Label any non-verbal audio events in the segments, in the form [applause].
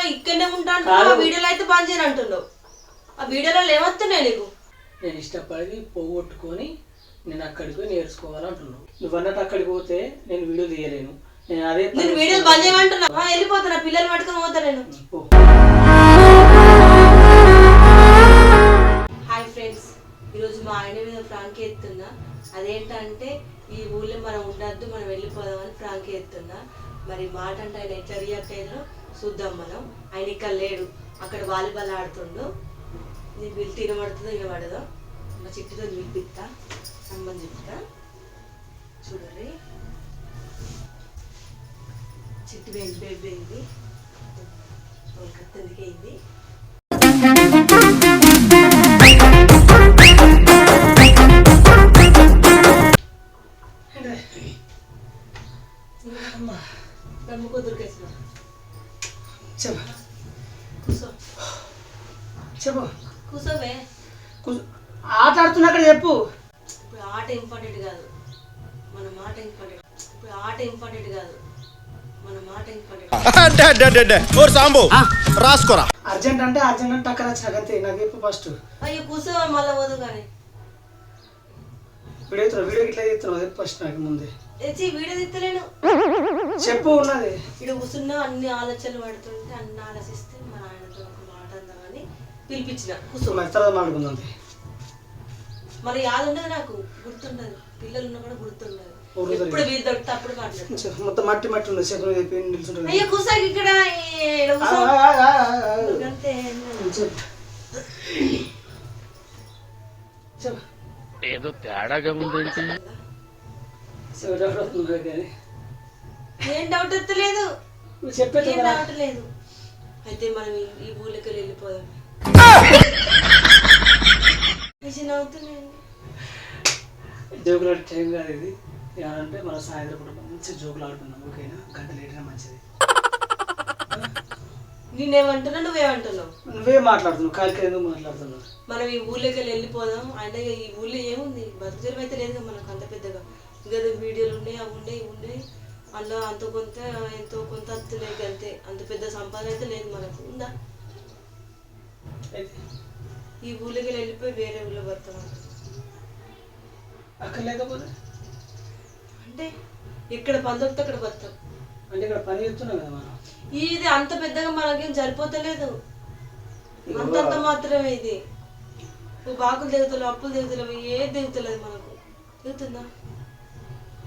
అంటున్నావు ఇక్కడనే ఉంటా అంటున్నావు ఆ వీడియోలో అయితే బంద్ చేయను అంటున్నావు ఆ వీడియోలో ఏమవుతున్నాయి నీకు. నేను ఇష్టపడి పోగొట్టుకొని నేను అక్కడికి పోయి నేర్చుకోవాలంటున్నావు నువ్వు అన్నట్టు అక్కడికి పోతే నేను వీడియో తీయలేను. నేను అదే నేను వీడియోలు బంద్ చేయమంటున్నావు ఆ, వెళ్ళిపోతున్నా. పిల్లలు పట్టుకొని పోతా నేను. హాయ్ ఫ్రెండ్స్ ఈరోజు మా ఆయన మీద ప్రాంక్ ఎత్తున్నా అదేంటంటే ఈ ఊళ్ళో మనం ఉండద్దు మనం వెళ్ళిపోదామని ప్రాంక్ ఎత్తున్నా మరి మాట అంటే ఆయన ఎట్లా రియాక్ట్ అయ్యారో చూద్దాం మనం. ఆయన ఇక్కడ లేడు. అక్కడ వాలీబాల్ ఆడుతుండు. నీకు వీళ్ళు తినబడుతుందో వినబడదో మా చిట్టుతో పిలిపిస్తా అమ్మని చెప్తా. చూడరి చిట్టు వెళ్ళిపోయింది కత్తందుకే అయింది. సాంబు రాసుకోరా. అర్జెంట్ అంటే అర్జెంట్ అంటే టక్కర వచ్చిన అంతే నాకు చెప్పు ఫస్ట్. అయ్యో కూసో మళ్ళీ పోదు కానీ. వీడియో ఎత్తున్నా వీడియో ఇట్లా చేస్తున్నావు చెప్పు ఫస్ట్ నాకు ముందే. తెచ్చి వీడియో తిత్తలేను. చెప్పు ఉన్నది. ఇక్కడ కూర్చున్నా అన్ని ఆలోచనలు పడుతుంటే అన్ని ఆలోచిస్తే మా నాయనతో ఒక మాట అందామని పిలిపించిన. కూర్చో. మరి తర్వాత మాట్లాడుకుందాం. మరి యాద ఉండదు నాకు గుర్తుండదు. పిల్లలు ఉన్నా కూడా గుర్తుండదు. దొరికితే అప్పుడు మాట్లాడు. మొత్తం మట్టి మట్టి ఉంది నిల్చుంటుంది అయ్యో ఇక్కడ. అంతే చెప్పు చెప్పు. ఏదో తేడాగా ఉందేంటి కానీ. ఏం డౌట్ వస్తలేదు? నువ్వు చెప్పే ఏం కదా డౌట్ లేదు. అయితే మనం ఈ- ఊళ్ళకి వెళ్ళిపోదాం. [laughs] అవుతున్నాయి ఆడే టైం కాదు ఇది. ఏమంటే మన సాయంత్రం పూట మంచి జోకులు ఆడుకుందాం ఓకేనా? గంట లేట్గా మంచిది. [laughs] నేనేమంటున్నా నువ్వేమంటున్నావు? నువ్వే మాట్లాడుతున్నావు? కాలికి ఎందుకు మాట్లాడుతున్నావు? మనం ఈ ఊళ్ళకి వెళ్ళి వెళ్ళిపోదాం. అంటే ఈ ఊళ్ళో ఏముంది? బతుకుదెరువు అయితే లేదు కదా మనకు అంత పెద్దగా. ఇంకా వీడియోలు ఉన్నాయి అవి ఉన్నాయి ఇవి ఉన్నాయి. అందులో అంత కొంత ఎంతో కొంత వస్తున్నాయి అంతే. అంత పెద్ద సంపాదన అయితే లేదు మనకు. ఉందా? ఈ ఊళ్ళకి వెళ్ళి వెళ్ళిపోయి వేరే ఊళ్ళో బతాం అక్కడ లేకపోతే? అంటే ఇక్కడ పని దొరికితే అక్కడ బతాం అంటే ఇక్కడ పని చేస్తున్నాం కదా మనం. ఇది అంత పెద్దగా మనకేం సరిపోతలేదు. అంతంత మాత్రమే ఇది. నువ్వు బాకులు దిగుతలేవు అప్పులు దిగుతలేవు ఏది దిగుతలేదు మనకు. దిగుతుందా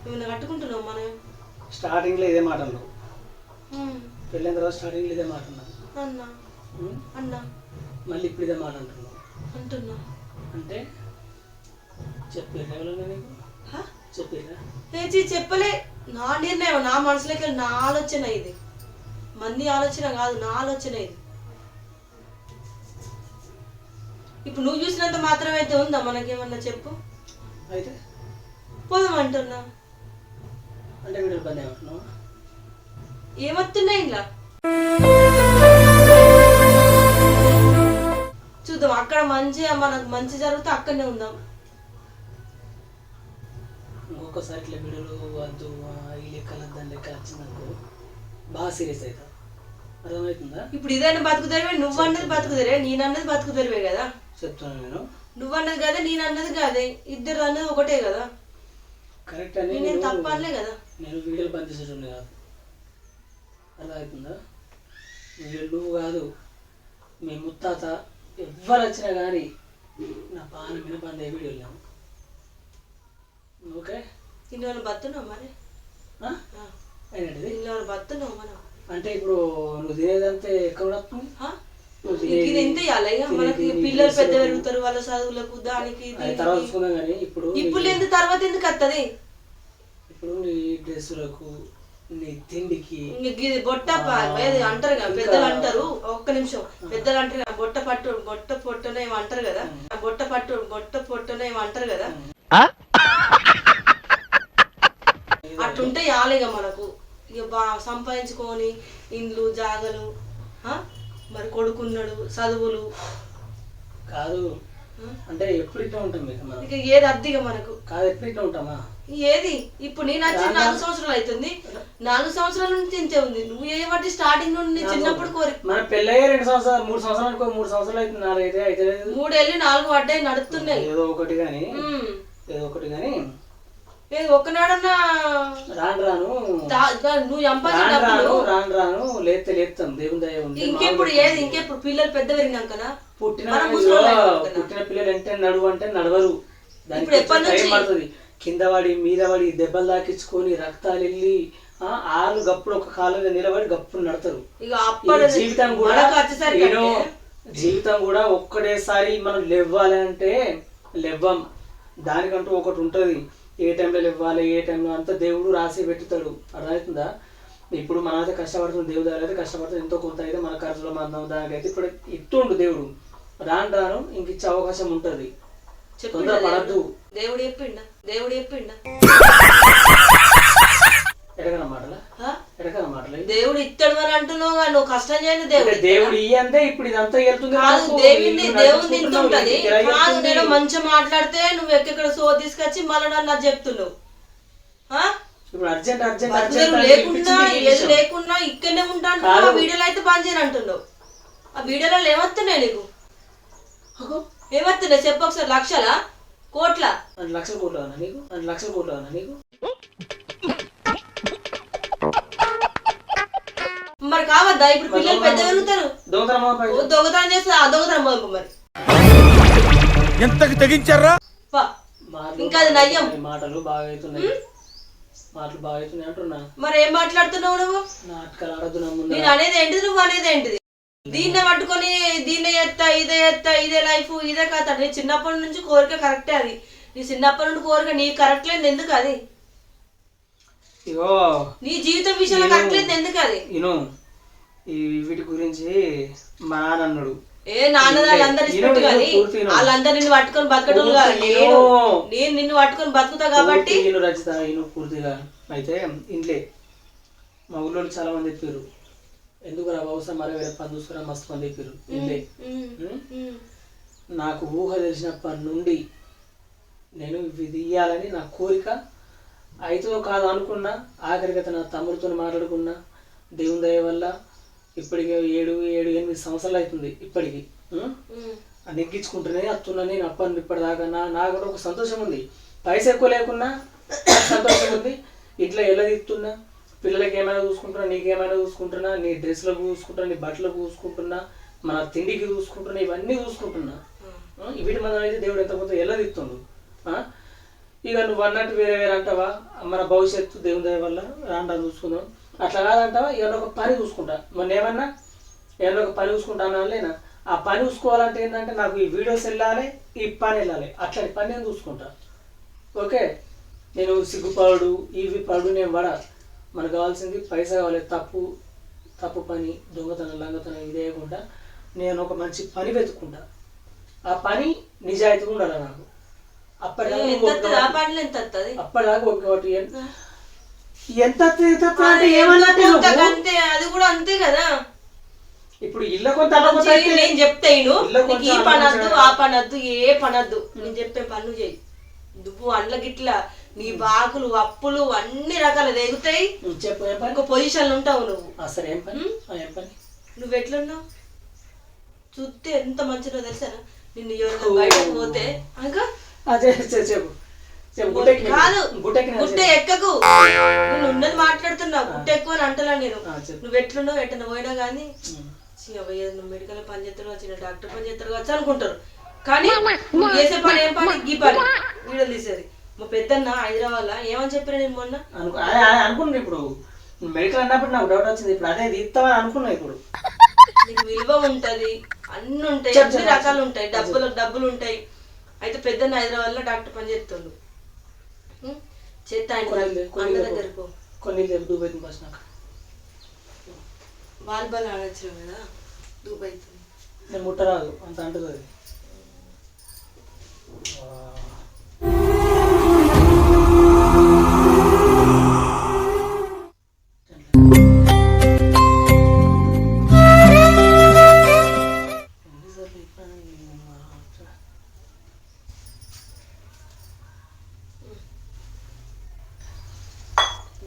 ఏమైనా కట్టుకుంటున్నావు మనం? స్టార్టింగ్లో ఇదే మాట అన్నావు. పెళ్ళైన తర్వాత స్టార్టింగ్లో ఇదే మాట అన్నావు. అన్నా? అన్నా. మళ్ళీ ఇప్పుడు ఇదే మాట అంటున్నావు. అంటున్నా. అంటే చెప్పిర్రా ఎవరన్నా నీకు? ఏచి చెప్పలే. నా నిర్ణయం నా మనసులోకి వెళ్ళి నా ఆలోచన ఇది. మంది ఆలోచన కాదు నా ఆలోచన ఇది. ఇప్పుడు నువ్వు చూసినంత మాత్రమే అయితే ఉందా? మనకేమన్నా చెప్పు. అయితే? పోదాం అంటున్నా. అంటే వీడియో పని ఏమంటున్నావు? ఏమొస్తున్నాయి ఇలా చూద్దాం అక్కడ మంచిగా మనకు మంచి జరిగితే అక్కడనే ఉందాం. ఇంకొకసారి ఇట్లా వీడియోలు వద్దు ఆ, ఈ లెక్కలు దాని లెక్కలు వచ్చిందనుకో బాగా సీరియస్ అవుతా అర్థమవుతుందా? ఇప్పుడు ఇదైనా బతుకుదరివే నువ్వు అన్నది బతుకుదరే నేను అన్నది బతుకుదరివే కదా? చెప్తాను నేను. నువ్వు అన్నది కదా నేను అన్నది కాదే ఇద్దరు అన్నది ఒకటే కదా? కరెక్ట్ అని నేనేం తప్ప అనలే కదా? నేను వీడియోలు బంద్ చేసేటోని కాదు. అర్థమవుతుందా? వీళ్ళు నువ్వు కాదు మీ ముత్తాత ఎవ్వరు వచ్చినా కానీ నా పాన మీద బంద్ వీడియోలు లేవు. ఓకే నిన్న వాళ్ళు బతున్నావు మరి. ఏంటంటే నిన్న వాళ్ళు బతున్నావు మనం అంటే ఇప్పుడు నువ్వు తినేదంతా ఎక్కడ వస్తుంది? ఇది తినేది ఎంత ఇవ్వాలి ఇక మనకి పిల్లలు పెద్ద పెరుగుతారు వాళ్ళ చదువులకు దానికి ఇప్పుడు ఇప్పుడు లేదు తర్వాత ఎందుకు వస్తుంది ఇప్పుడు నీ డ్రెస్సులకు నీ తిండికి. ఇది బొట్ట అంటారు కదా పెద్దలు అంటారు. ఒక్క నిమిషం. పెద్దలు అంటారు కదా, బొట్ట పట్టు బొట్ట పొట్టున అంటారు కదా. ఆ బొట్ట పట్టు బొట్ట పొట్టున అంటారు కదా. అట్లుంటే యాలిగా మనకు. ఇక బా సంపాదించుకొని ఇండ్లు జాగలు? మరి కొడుకున్నాడు చదువులు. కాదు? అంటే ఎప్పుడు ఇట్లా ఉంటాం ఇక ఏది అద్దిగా మనకు. కాదు ఎప్పుడు ఇట్లా ఉంటామా? ఏది? ఇప్పుడు నేను వచ్చి నాలుగు సంవత్సరాలు అవుతుంది నాలుగు సంవత్సరాల నుంచి ఇంతే ఉంది. నువ్వు ఏ బట్టి స్టార్టింగ్ నుండి చిన్నప్పుడు కోరి మన పెళ్ళయ్యే రెండు సంవత్సరాలు మూడు సంవత్సరాలు అనుకో మూడు సంవత్సరాలు అయితే నాలుగు అయితే అయితే లేదు. మూడేళ్ళు నాలుగు పడ్డాయి నడుస్తున్నాయి ఏదో ఒకటి కానీ. ఏదో ఒకటి కానీ ఏది ఒక్కనాడన్నా రాను రాను. నువ్వు సంపాదించిన రాను రాను డబ్బులు రాను రాను. లేస్తే లేస్తాం దేవుని దయ ఉంది. ఇంకెప్పుడు ఏది? ఇంకెప్పుడు పిల్లలు పెద్ద పుట్టిన అయినాం కదా. పుట్టిన పిల్లలు అంటే నడువు అంటే నడవరు. దానికి టైం? పడుతుంది. కింద పడి మీద పడి దెబ్బలు తాకించుకొని రక్తాలు వెళ్ళి ఆ, ఆళ్ళు గప్పుడు ఒక కాలు మీద నిలబడి గప్పుడు నడతారు. జీవితం కూడా నేను జీవితం కూడా ఒక్కటేసారి మనం లేవ్వాలి అంటే లేవ్వం. దానికంటూ ఒకటి ఉంటుంది. ఏ టైంలో లేవ్వాలి ఏ టైంలో అంతా దేవుడు రాసి పెట్టుతాడు. అర్థమవుతుందా? ఇప్పుడు మనమైతే కష్టపడుతుంది దేవుడు అయితే కష్టపడుతుంది ఎంతో కొంత అయితే మన ఖర్చులో మన దానికైతే ఇప్పుడు ఇట్టుండు దేవుడు. రాను రాను ఇంక ఇచ్చే అవకాశం ఉంటుంది. తొందర పడద్దు? దేవుడు చెప్పిండా? దేవుడు చెప్పిండా ఎడగన మాటలా ఆ? ఎడగన మాటలు దేవుడు ఇత్తడు అని అంటున్నావు నువ్వు కష్టం చేయని దేవుడు దేవుడు ఇయ్యి అంటే ఇప్పుడు ఇదంతా వెళ్తుంది కాదు దేవుని నడిపించుకుంటున్నావు, తింటుంటది. కాదు. నేను మంచిగా మాట్లాడితే నువ్వు ఎక్కడ సో తీసుకొచ్చి మళ్ళీ నన్ను చెప్తున్నావు. ఆ? ఇప్పుడు అర్జెంట్ అర్జెంట్ బతుకుదెరువు అర్జెంట్ అని లేకుండా ఏది. లేకుండా ఇక్కడనే ఉంటాను. ఆ వీడియోలో అయితే బంద్ చేయను అంటున్నావు. ఆ వీడియోలో ఏమవుతున్నాయి నీకు? అగో, ఏమవుతున్నాయి చెప్పు ఒకసారి. లక్షలా? కోట్ల? లక్షల కోట్లు అన్నా నీకు? లక్షల కోట్లు అన్నా నీకు? మరి కావద్దా? ఇప్పుడు పిల్లలు పెద్ద పెరుగుతారు దొంగతనమా పై ఓ దొంగతనం చేస్తే ఆ దొంగతనం పంపు మరి. ఎంతకి తెగించారా? ఇంకా అది నయ్యం. మాటలు బాగా అవుతున్నాయి మాటలు బాగా అవుతున్నాయి అంటున్నా. మరి ఏం మాట్లాడుతున్నావు నువ్వు? నాటకాలు ముందు నేను అనేది ఏంటిది నువ్వు అనేది ఏంటిది? దీన్నే పట్టుకొని దీన్నే ఎత్తా ఇదే ఎత్తా ఇదే లైఫ్ ఇదే కథ. నీ చిన్నప్పటి నుంచి కోరిక కరెక్టే అది. నీ చిన్నప్పటి నుండి కోరిక నీ కరెక్ట్ లేదు ఎందుకు అది? నీ జీవితం విషయంలో కరెక్ట్ లేదు ఎందుకు అది? ఈ వీటి గురించి మా నాన్న అన్నాడు. ఏ నాన్న వాళ్ళందరూ నిన్ను పట్టుకొని పూర్తి నేను. నేను నిన్ను పట్టుకొని బతుకుతా కాబట్టి ఇను రచిత ఇను పూర్తిగా. అయితే ఇంట్లో మా ఊళ్ళో చాలా మంది చెప్పారు. ఎందుకు రా అవసరం మరో వేరే పని చూసుకురా మస్తు మంది చెప్పారు. ఇంట్లో. నాకు ఊహ తెలిసినప్పటి నుండి నేను ఇవి తీయాలని నా కోరిక. అయితో కాదు అనుకున్నా ఆఖరికి అయితే నా తమ్ముడితో మాట్లాడుకున్నా దేవుని దయ వల్ల ఇప్పటికి ఏడు ఏడు ఎనిమిది సంవత్సరాలు అవుతుంది ఇప్పటికి. ఆ నెగ్గించుకుంటూనే వస్తున్నా నేను అప్పటి ఇప్పటిదాకా నా నాకు ఒక సంతోషం ఉంది. పైసా ఎక్కువ లేకున్నా సంతోషం ఉంది. ఇట్లా ఎలా తీస్తున్నా పిల్లలకి ఏమైనా చూసుకుంటున్నా నీకు ఏమైనా చూసుకుంటున్నా నీ డ్రెస్లకు చూసుకుంటున్నా నీ బట్టలకు చూసుకుంటున్నా మన తిండికి చూసుకుంటున్నా ఇవన్నీ చూసుకుంటున్నా. వీటి మనం అయితే దేవుడు ఎంత కొంత ఎలా తీస్తుండు ఆ? ఇక నువ్వు అన్నట్టు వేరే వేరే అంటావా? మన భవిష్యత్తు దేవుని దయ వల్ల రాను చూసుకుందాం. అట్లా కాదంటావా? ఏమన్నా ఒక పని చూసుకుంటా. మొన్న ఏమన్నా? ఏమన్నా ఒక పని చూసుకుంటాను లేనా? ఆ పని చూసుకోవాలంటే ఏంటంటే నాకు ఈ వీడియోస్ వెళ్ళాలి ఈ పని వెళ్ళాలి. అట్లాంటి పని నేను చూసుకుంటా. ఓకే? నేను సిగ్గుపడు ఇవి పడు నేను పడ మనకు కావాల్సింది పైసా కావాలి. తప్పు తప్పు పని దొంగతనం లంగతనం ఇదేయకుండా నేను ఒక మంచి పని వెతుక్కుంటా. ఆ పని నిజాయితీగా ఉండాలి నాకు? అప్పటిదాకా అప్పటిదాకా ఒక ఒకటి ఎంత? అంతే అది కూడా అంతే కదా. ఇప్పుడు ఇళ్ళ కొంత నేను చెప్తే నీకు ఈ పనద్దు. ఆ పనద్దు ఏ పనద్దు. నేను చెప్పే పనులు చేయి నువ్వు అండ్ల గిట్ల నీ బాకులు అప్పులు అన్ని రకాలు పని? ఇంకో పొజిషన్లు ఉంటావు నువ్వు. సరే ఏం పని? ఆ, ఏం పని? నువ్వు ఎట్లున్నావు? చూస్తే ఎంత మంచిదో తెలుసా? నిన్ను ఎవరైనా బయటకు పోతే. ఇంకా అదే చెప్పు. కాదు గుట్టే ఎక్కకు? నువ్వు ఉన్నది మాట్లాడుతున్నావు గుట్ట ఎక్కువ అని అంటలా నేను. నువ్వు ఎట్లున్నావు ఎట్టన పోయినా కానీ నువ్వు మెడికల్ పని చేస్తారు వచ్చిన డాక్టర్ పని చేస్తారు కావచ్చు అనుకుంటారు. కానీ నువ్వు చేసే పని ఏం పని? గీ పని. వీడియో తీసేది. మా పెద్దన్న హైదరాబాద్ ఏమని చెప్పారు నేను మొన్న? అనుకున్నా ఇప్పుడు. మెడికల్ అన్నప్పుడు నాకు డౌట్ వచ్చింది. ఇప్పుడు అదే తీస్తామని అనుకున్నా ఇప్పుడు. నీకు విలువ ఉంటది. అన్ని ఉంటాయి అన్ని. రకాలు ఉంటాయి. డబ్బులు డబ్బులు ఉంటాయి. అయితే పెద్దన్న హైదరాబాద్లో డాక్టర్ పని చేస్తుండు. ఉం? చేత అన్న. దగ్గరకు కొన్ని దుబాయ్ ఫస్ట్ నాకు. వాలీబాల్ ఆడొచ్చు కదా దుబాయ్ ముట్టరాదు అంత అంటుంది అది.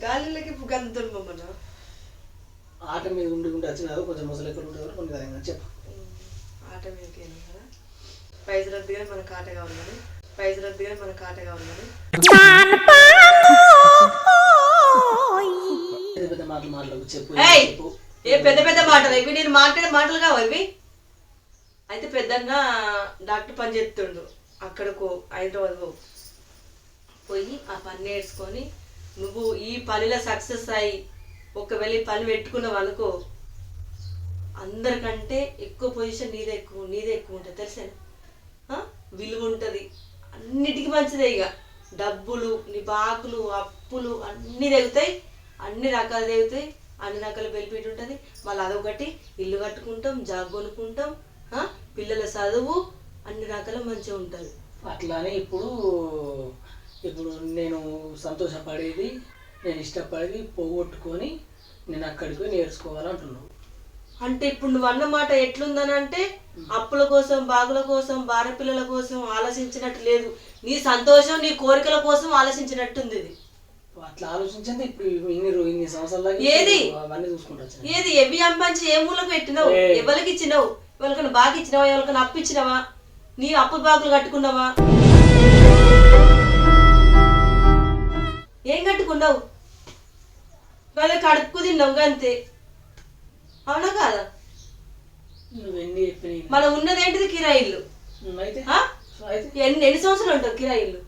గాలిలోకి గంతులు బొమ్మన ఆట మీద ఉండి వచ్చినారు కొంచెం ముసలు ఎక్కడ ఉంటారు కొన్ని విధంగా చెప్పు. ఆట మీద వెళ్ళాను కదా. ప్రైజ్ రద్దుగా మనకు ఆటగా ఉన్నది ప్రైజ్ రద్దుగా మనకు ఆటగా ఉన్నది పెద్ద పెద్ద మాటలు మాటలు చెప్పు ఏ పెద్ద పెద్ద మాటలు? ఇవి నేను మాట్లాడే మాటలు కావాలి అయితే పెద్దగా డాక్టర్ పని చేస్తుండు. అక్కడకు హైదరాబాద్ పోయి ఆ పని నేర్చుకొని నువ్వు ఈ పనిలో సక్సెస్ అయ్యి ఒకవేళ ఈ పని పెట్టుకున్నావు అనుకో అందరికంటే ఎక్కువ పొజిషన్ నీదే ఎక్కువ నీదే ఎక్కువ ఉంటుంది తెలుసా? విలువ ఉంటుంది. అన్నిటికీ మంచిదే ఇక. డబ్బులు నీ బాకులు అప్పులు అన్నీ తెగుతాయి అన్ని రకాలు తెగుతాయి అన్ని రకాల బెనిఫిట్ ఉంటుంది. మళ్ళీ అదొకటి ఇల్లు కట్టుకుంటాం జాబ్ కొనుక్కుంటాం పిల్లల చదువు అన్ని రకాల మంచిగా ఉంటుంది. అట్లానే ఇప్పుడు ఇప్పుడు నేను సంతోషపడేది నేను ఇష్టపడేది పోగొట్టుకొని నేను అక్కడికి పోయి నేర్చుకోవాలంటున్నావు. అంటే ఇప్పుడు నువ్వు అన్న మాట ఎట్లుందని అంటే అప్పుల కోసం బాగుల కోసం భార్య పిల్లల కోసం ఆలోచించినట్టు లేదు. నీ సంతోషం నీ కోరికల కోసం ఆలోచించినట్టుంది ఇది. అట్లా ఆలోచించింది ఇప్పుడు ఇన్ని ఇన్ని సంవత్సరాల ఏది? అవన్నీ చూసుకుంటూ ఏది? ఎవి అంపించి ఏ మూలకు పెట్టినావు. ఎవరికి ఇచ్చినావు? ఎవరికైనా బాగా ఇచ్చినావా? ఎవరికైనా అప్పు ఇచ్చినావా? నీ అప్పు బాగులు కట్టుకున్నావా? ఏం కట్టుకున్నావు? అదే కడుపుకు తిన్నావు అంతే. అవునా కాదా? నువ్వు ఎన్ని చెప్పినాయి మనం ఉన్నది ఏంటిది కిరాయిల్లు అయితే ఆ? అయితే ఎన్ని ఎన్ని సంవత్సరాలు ఉంటావు కిరాయిల్లు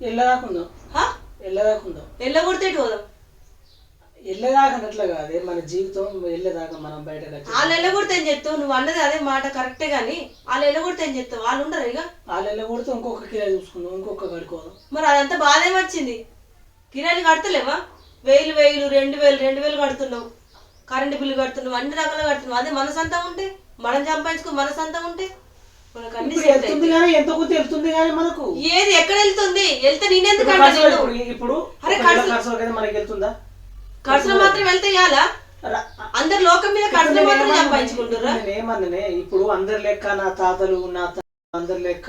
ఎల్లదాకుందాం ఆ? ఎల్లదాకుందాం ఎల్లగొడితే ఎటు పోదాం? ఎల్లదాకనట్లా కాదే మన జీవితం వెళ్ళేదాకా మనం బయటకు వచ్చి వాళ్ళు ఎల్లగొడితే ఏం చెప్తావు? నువ్వు అన్నది అదే మాట కరెక్టే కానీ వాళ్ళు ఎల్లగొడితే ఏం చెప్తావు? వాళ్ళు ఉండరు ఇక. వాళ్ళు వెళ్ళకూడితే ఇంకొక కిరా చూసుకుందాం ఇంకొక కడుకోదాం మరి అదంతా బాధ వచ్చింది. కిరాయిలు కడతలేవా? వేలు వేలు రెండు వేలు రెండు వేలు కడుతున్నావు. కరెంటు బిల్లు కడుతున్నావు అన్ని రకాలు కడుతున్నావు. అదే మన సొంతం ఉంటే మనం సంపాదించుకో మన సొంతం ఉంటే మనకు అన్ని ఇప్పుడు set వెళ్తుంది అవుతాయి. కానీ ఎంత కొంత వెళ్తుంది కానీ మనకు? ఏది ఎక్కడ వెళ్తుంది? వెళ్తే నేనెందుకు ఇప్పుడు అరే ఒక అయితే మనకి వెళ్తుందా? ఖర్చులు మాత్రం వెళ్తే ఇవ్వాలా రా- అందరు లోకం మీద ఇప్పుడు ఖర్చులు నేను మాత్రం ఏమన్నానే? సంపాదించుకుంటుర్రా? నేను ఏమన్నానే ఇప్పుడు అందరి లెక్క నా తాతలు నా త- అందరి లెక్క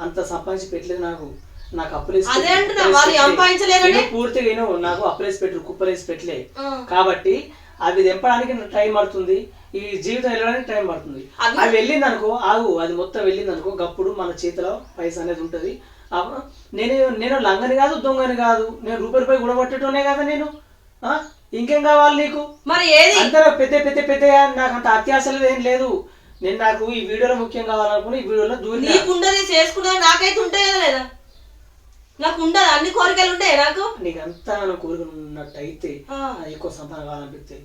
అంత సంపాదించి పెట్టలేదు నాకు. నాకు అదే అంటున్నా, వాళ్ళు. సంపాదించలేరని? నేను పూర్తిగా విను నాకు అప్పులేసి పెట్టు కుప్పలేసి పెట్టలే. కాబట్టి అవి తెంపడానికి టైం పడుతుంది. ఈ జీవితం వెళ్ళడానికి టైం పడుతుంది. అవి- వెళ్ళింది అనుకో ఆగు అది మొత్తం వెళ్ళింది అనుకో గప్పుడు మన చేతిలో పైసా అనేది ఉంటుంది. నేను నేను లంగని కాదు దొంగని కాదు నేను రూపాయి రూపాయి గుడగొట్టేటోనే కదా నేను? ఇంకేం కావాలి నీకు? మరి ఏది? అందరూ పెద్ద పెద్ద పెద్ద నాకు అంత అత్యాశలు ఏం లేదు. నేను నాకు ఈ వీడియోలో ముఖ్యం కావాలనుకుని ఈ వీడియోలో దూరి చేసుకున్నా నాకైతే ఉంటాయి కదా లేదా? నాకు ఉండదు అన్ని కోరికలు ఉంటాయి నాకు. నీకు అంతా నా కోరికలు ఉన్నట్టయితే ఆ. ఆ, ఎక్కువ సంపాదన కావాలనిపిస్తే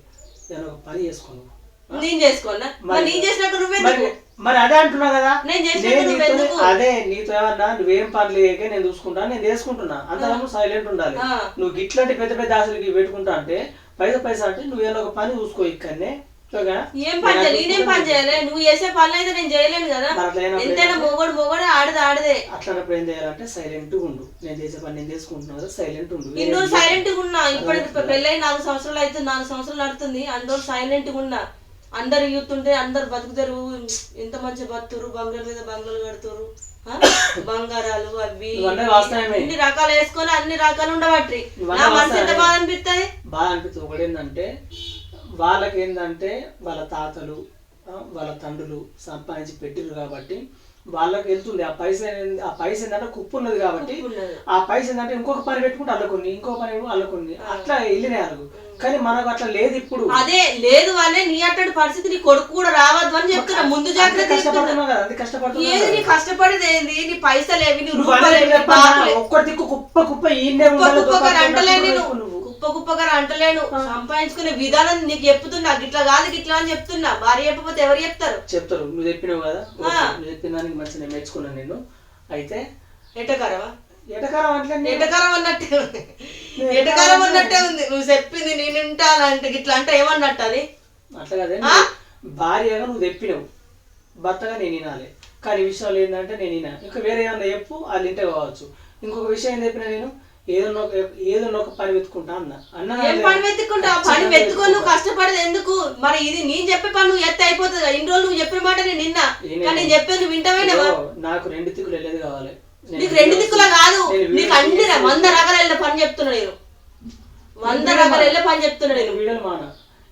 నేను ఒక పని చేసుకున్నాను నేను చేసుకోనా? మరి నేను చేసినాక మరి నువ్వెందుకు మరి అదే అంటున్నా కదా. నేను చేసినట్టు? అదే నీతో ఏమన్నా నువ్వేం పని లేకే నేను చూసుకుంటా నేను చేసుకుంటున్నా. అంతవరకు సైలెంట్ ఉండాలి. నువ్వు గిట్లాంటి పెద్ద పెద్ద ఆశలకి పెట్టుకుంటా అంటే పైసా పైసా అంటే నువ్వేదో ఒక పని చూసుకో ఇక్కడనే? ఏం పని నేను చేయాలి నేనేం పని. చేయాలి నువ్వు చేసే పనులు అయితే నేను చేయలేను కదా. అట్లా ఎంతైనా మొగడు మొగడే ఆడది ఆడదే అట్లాంటప్పుడు ఏం చేయాలంటే సైలెంట్ ఉండు. నేను చేసే పని నేను చేసుకుంటున్నా సైలెంట్ ఉండు. ఇన్ని రోజులు సైలెంట్గా ఉన్నా ఇప్పుడు పెళ్ళై నాలుగు సంవత్సరాలు అయితే నాలుగు సంవత్సరాలు నడుతుంది. రోజులు సైలెంట్గా ఉన్నా. అందరు యూత్ ఉంటే అందరు బతుకుతారు. ఎంత మంచి బతురు బంగ్లాల మీద బంగ్లాలు కడుతురు? బంగారాలు అవి. అన్ని రకాలు వేసుకొని అన్ని రకాలు ఉండబట్టి. నా మనసు ఎంత. బాధ అనిపిస్తుంది బాగా అనిపిస్తుంది ఒకటి ఏంటంటే వాళ్ళకి ఏంటంటే వాళ్ళ తాతలు వాళ్ళ తండ్రులు సంపాదించి పెట్టిరు కాబట్టి వాళ్ళకి వెళ్తుంది ఆ పైస ఆ పైస ఏంటంటే కుప్పు ఉన్నది కాబట్టి. ఆ పైస ఏంటంటే ఇంకొక పని పెట్టుకుంటే అల్లకొన్ని ఇంకో పని అల్లకొన్ని. అట్లా వెళ్ళినాయి వాళ్ళకు కానీ మనకు అట్లా లేదు ఇప్పుడు. అదే లేదు అనే నీ అట్టడి పరిస్థితి నీ కొడుకు కూడా రావద్దు అని చెప్తున్నా. ముందు జాగ్రత్త తీసుకున్నా. కష్టపడుతున్నావు కదా ఏది. నీ కష్టపడేది ఏంది? నీ పైసలు ఏవి నీ రూపాయలు? ఒక్క దిక్కు కుప్ప కుప్ప ఈయనే కుప్ప దొంగ అంటలేను నువ్వు. కుప్ప కుప్పగా అంటలేను. సంపాదించుకునే విధానం నీకు చెప్తున్నా. గిట్లా కాదు గిట్లా అని చెప్తున్నా. భార్య చెప్పకపోతే ఎవరు చెప్తారు? చెప్తారు. నువ్వు చెప్పినావు కదా. నువ్వు చెప్పిన దానికి మంచిగా నేర్చుకున్నాను నేను. అయితే ఎటకరవా? ఎటకారం అంటే ఎటకారం అన్నట్టే ఉంది. ఎటకారం అన్నట్టే ఉంది. నువ్వు చెప్పింది నేను వింటానంటే గిట్లా అంటే ఏమన్నట్టు అది? అట్లా కదే? భార్యగా నువ్వు తెప్పినావు భర్తగా నేను వినాలి. కానీ విషయాలు ఏంటంటే నేను వినా. ఇంకా వేరే ఏమన్నా చెప్పు వాళ్ళు ఇంటే కావచ్చు. ఇంకొక విషయం ఏం చెప్పినా నేను? ఏదన్నా ఏదన్నా ఒక పని వెతుకుంటా అన్న. అన్న ఏం పని వెతుక్కుంటా? పని వెతుకొని నువ్వు కష్టపడేది ఎందుకు? మరి ఇది నేను చెప్పే పని నువ్వు ఎత్త అయిపోతుంది. ఇన్ని రోజులు నువ్వు చెప్పిన మాట నేను నిన్నా. కానీ నేను చెప్పేది ఇదిగో, నాకు రెండు దిక్కులు వెళ్ళేది కావాలి. నీకు రెండు దిక్కులా కాదు. నీకు అన్ని వంద రకాల వెళ్ళే పని చెప్తున్నా నేను. వంద రకాల వెళ్ళే పని చెప్తున్నా నేను. వీడియోలు మాన?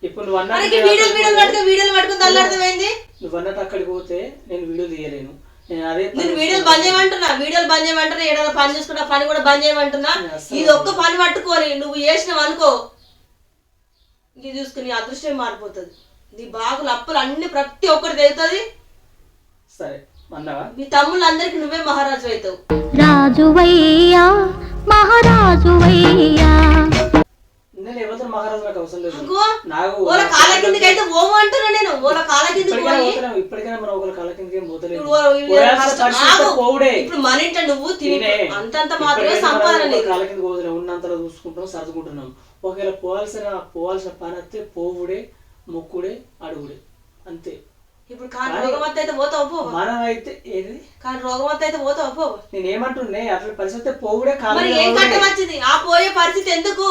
ఇప్పుడు నువ్వు అన్నట్టు వీడియోలు వీడియోలు పట్టుకో వీడియోలు పట్టుకుని తల్లాడతామైంది నువ్వు అన్నట్టు అక్కడికి పోతే నేను వీడియో తీయలేను. నేను వీడియోలు బంద్ చేయమంటున్నా వీడియోలు బంద్ చేయమంటున్నా ఏదైనా పని చేసుకున్నా పని కూడా బంద్ చేయమంటున్నా. ఇది ఒక్క పని పట్టుకొని నువ్వు చేసినావు అనుకో ఇది చూసుకుని నీ అదృష్టం మారిపోతుంది. నీ బాగులు అప్పులు అన్ని ప్రతి ఒక్కటి తెగుతుంది సరే మీ తమ్ముళ్ళందరికీ నువ్వే మహారాజు అవుతావు. రాజువయ్యా మహారాజువయ్యా. నేను ఎవరితో మహారాజు నాకు అవసరం లేదు. అనుకో నాకు ఓల కాళ్ళ కిందకి అయితే ఓము అంటున్నా నేను. ఓల కాళ్ళ కిందకి ఇప్పటికైనా పోయి మనం కాళ్ళ కిందకి పోతలేదు ఇప్పుడు మన నువ్వు తిని. అంతంత మాత్రమే సంపాదన కాళ్ళ పోతున్నాం ఉన్నంతలో చూసుకుంటాం సర్దుకుంటున్నాం. ఒకవేళ పోవాల్సిన పోవాల్సిన పని వస్తే పోవుడే మొక్కుడే అడుగుడే. అంతే. ఇప్పుడు కానీ రోగమత్త అయితే పోతావు పో. మనం అయితే ఏది? కానీ రోగమత్త అయితే పోతావు పో. నేను ఏమంటున్నా అట్లా పరిస్థితి పోవుడే మీద ఏం పోవుడే. కట్టం వచ్చింది? ఆ పోయే పరిస్థితి ఎందుకు?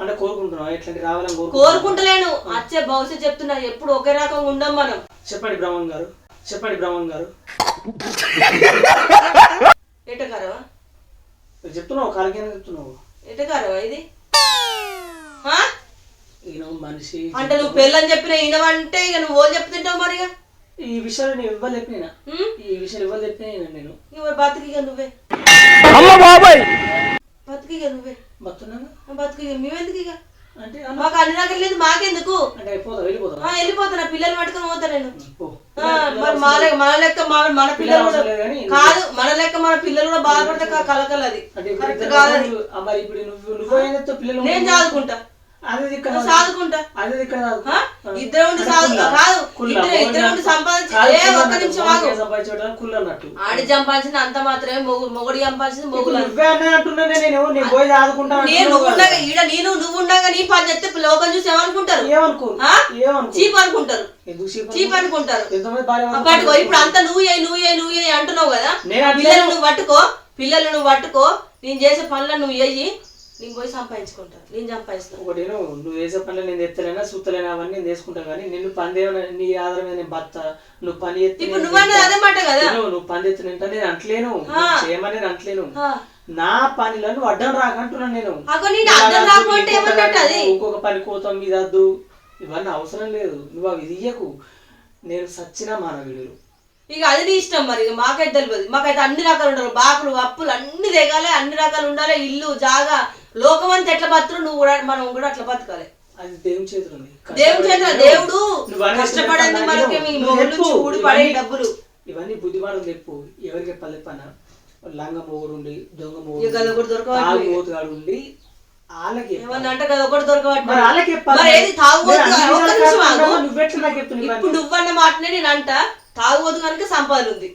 అంటే కోరుకుంటున్నాం ఎట్లాంటి రావాలని కోరుకుంటలేను. వచ్చే భవిష్యత్ చెప్తున్నా. ఎప్పుడు ఒకే రకంగా ఉండం మనం. చెప్పండి బ్రహ్మం గారు. చెప్పండి బ్రహ్మం గారు. ఎటకారవా చెప్తున్నావు? కింద చెప్తున్నావు? ఎటకారవా ఇది? ఈయన మనిషి. అంటే నువ్వు పెళ్ళని చెప్పిన ఈయనవంటే ఇక నువ్వు ఓ చెప్తుంటావు మరి ఇక ఈ విషయాలు నేను ఇవ్వాలి చెప్పిన? ఈ విషయాలు ఇవ్వాలి చెప్పిన నేను? ఇక బతికిగా నువ్వే? అమ్మ బాబాయ్! బతికిగా నువ్వే. బతున్నాను బతికిగా. మేమెందుకు ఇక అంటే మాకు అన్ని రకాలు లేదు మాకెందుకు? అంటే అయిపోతా వెళ్ళిపోతా ఆ, వెళ్ళిపోతున్నా పిల్లలు పట్టుకొని పోతా నేను. మరి మా లెక్క మన లెక్క మా మన పిల్లలు కాదు మన లెక్క మన పిల్లలు కూడా బాధపడితే కా- కలకలు అది అంటే ఇప్పుడు కరెక్ట్ కాదు మరి ఇప్పుడు నువ్వు నువ్వు పిల్లలు నేను చదువుకుంటా. అదే చదువుకుంటా అదే? ఇద్దరు ఉండి సాగు కాదు ఇద్దరు ఉండి సంపాదించి ఆడి సంపాదించింది అంత మాత్రమే మొగు మొగుడు సంపాదించింది అంటున్నా నేను ఉండగా ఈడ నేను నువ్వు ఉండగా నీ పని చెప్తే లోకం చూసి ఏమనుకుంటారు? చీప్ అనుకుంటారు. చీప్ అనుకుంటారు? పట్టుకో ఇప్పుడు అంతా నువ్వు ఏ నువ్వు ఏ నువ్వు ఏ అంటున్నావు కదా? పిల్లలు నువ్వు పట్టుకో. పిల్లలు నువ్వు పట్టుకో. నేను చేసే పనులను నువ్వు చేయి. నేను పోయి సంపాదించుకుంటాను నేను సంపాదిస్తాను ఒకటి నువ్వు చేసే పనులు నేను ఎత్తలేనా సూతలేనా అవన్నీ నేను చేసుకుంటా కానీ నిన్ను పని దేవన నీ ఆధారం మీద నేను భర్త నువ్వు పని ఎత్తి ఇప్పుడు నువ్వు అన్నది అదే మాట కదా? నువ్వు పని ఎత్తి నేను అంటలేను. చేయమని నేను అంటలేను. నా పనిలో నువ్వు అడ్డం రాకంటున్నాను నేను. ఇంకొక పని కోతం మీద వద్దు. ఇవన్నీ అవసరం లేదు. నువ్వు అవి ఇయ్యకు. నేను సచ్చిన మానవుడు. ఇక అది నీ ఇష్టం మరి. మాకైతే తెలియదు. మాకైతే అన్ని రకాలు ఉండాలి. బాకులు అప్పులు అన్ని దిగాలి అన్ని రకాలు ఉండాలి. ఇల్లు జాగా లోకం అంతా ఎట్లా బతురు నువ్వు కూడా మనం కూడా అట్లా బతకాలి. అది దేవుని చేతులు దేవుని దేవుడు కష్టపడింది మనకి. మీ మొగుడు. చూడు పడే డబ్బులు. ఇవన్నీ బుద్ధిమానం చెప్పు. ఎవరికి చెప్పాలి చెప్పనా లంగ మొగుడు ఉండి దొంగ మొగుడు ఉండి వాళ్ళకి కదా ఒకటి దొరకబట్టి వాళ్ళకి చెప్పాలి. ఏది తాగుబోతు? ఇప్పుడు నువ్వన్న మాటనే నేను అంట తాగుబోతు కనుక సంపాదన ఉంది.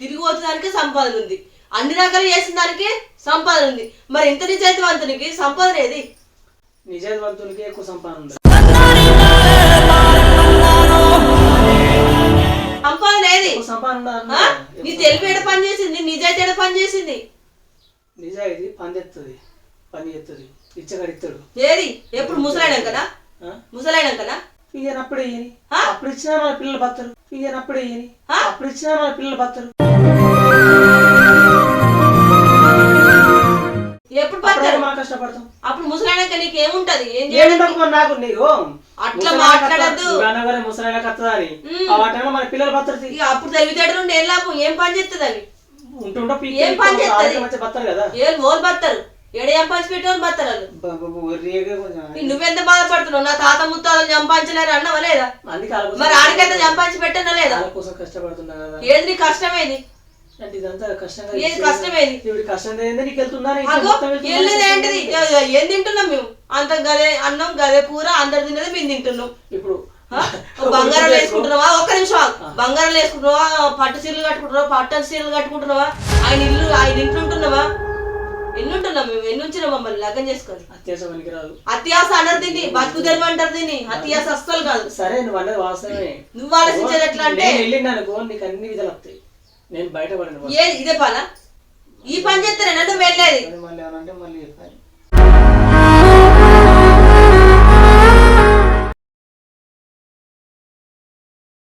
తిరిగి పోతు దానికి సంపాదన ఉంది. అన్ని రకాలు చేసిన దానికి సంపాదన ఉంది. మరి ఇంత నిజాయితీవంతునికి సంపాదన ఏది? నిజాయితీవంతునికి ఎక్కువ సంపాదన ఉంది సంపాదన ఏది? సంపాదన? నీ తెలివి ఎడ పని చేసింది? నిజాయితీ ఎడ పని చేసింది? నిజాయితీ పని తెస్తుంది పని చేస్తుంది ఇచ్చగడిస్తాడు ఏది ఎప్పుడు ఇయ్యని. ఆ? అప్పుడు ఇచ్చినా మన పిల్లలు ఇయ్యని? అప్పుడు ఇచ్చినా మన పిల్లలు బత్తరు అప్పుడు పడతారు కష్టపడతాం అప్పుడు ముసలైనాక నీకు ఏముంటది? ఏం చేయడం ఏముండదు నాకు నీకు? అట్లా మాట్లాడద్దు. ముసలైన కత్తదా అని ఆ వాటంలో మన పిల్లలు బత్తరు ఇక అప్పుడు తెలివితేటలు ఏం లాభం? ఏం పని చేస్తుంది అవి? ఉంటుంటో ఏం పని చేస్తది? మంచి బత్తరు కదా ఏం మోలు బతారు ఎడ ఏం పంచి పెట్టేవాళ్ళు బతారు వాళ్ళు? బ- బ- బ- రేగే కొంచెం ఈ నువ్వెంత బాధపడుతున్నావు? నా తాత ముత్తాలను చంపాంచలేరు అన్నవా లేదా? మరి ఆడికైతే చంపాంచి పెట్టనా లేదా? కోసం కష్టపడుతున్నా ఏది కష్టమేది అంటే ఇదంతా కష్టంగా ఏది చేసేది. కష్టమేది? ఇప్పుడు కష్టం ఏంది నీకు ఏంటిది? ఏం తింటున్నాం మేము? అంత గదే అన్నం గదే కూర అందరు తినేది మేము తింటున్నాం. ఇప్పుడు [laughs] బంగారం వేసుకుంటున్నావా? ఒక్క నిమిషం. బంగారం వేసుకుంటున్నావా? పట్టు చీరలు కట్టుకుంటున్నావా? పట్టని చీరలు కట్టుకుంటున్నావా? ఆయన ఇల్లు ఆయన ఇంట్లో ఉంటున్నావా? ఎన్ని ఉంటున్నాం మేము? ఎన్ని ఉంచినాం మమ్మల్ని? లగ్గం చేసుకొని. అత్యాసం పనికి రాదు అత్యాస అనరు దీన్ని బతుకు తెరమంటారు దీన్ని అత్యాస అస్సలు కాదు. సరే నువ్వు అనేది వాస్తవమే. నువ్వు ఆలోచించేది ఎట్లా అంటే నేను వెళ్ళింది అనుకో నీకు అన్ని విధాలు వస్తాయి. నేను బయటపడిన ఏది ఇదే పనా ఈ పని చేస్తానే నువ్వు వెళ్ళేది. మళ్ళీ ఏమనంటే మళ్ళీ చెప్పాలి.